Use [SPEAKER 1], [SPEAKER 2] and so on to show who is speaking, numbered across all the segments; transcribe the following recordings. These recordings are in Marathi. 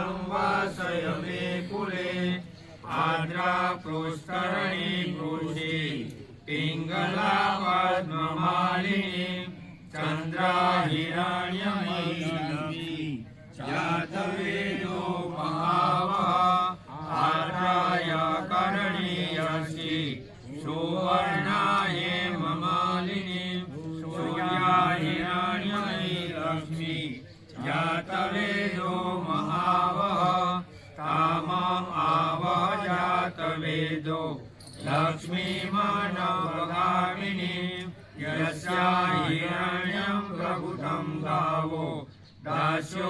[SPEAKER 1] संवासय मे कुले। आद्रा प्रोष्करणी कृषी पिङ्गला पद्ममालिनी चन्द्रा हिरण्यमयी जातवेदो महावः। आद्राय करणीयसि। सुवर्णा जातवेदो लक्ष्मीमानवगामिनी यस्या हिरण्यं प्रभुतं गावो दास्योऽस्वानविधेयं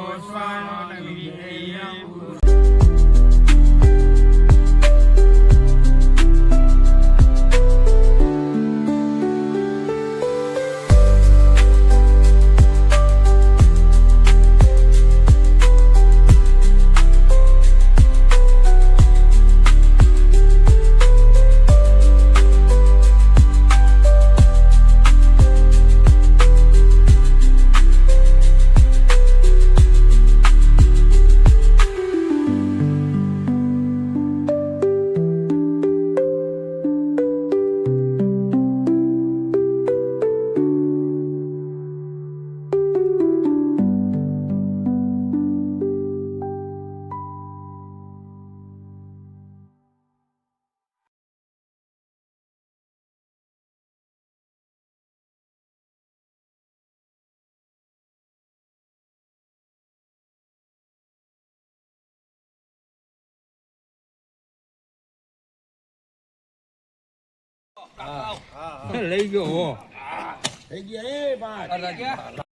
[SPEAKER 2] લઈ ગયો
[SPEAKER 3] થઈ ગયા એ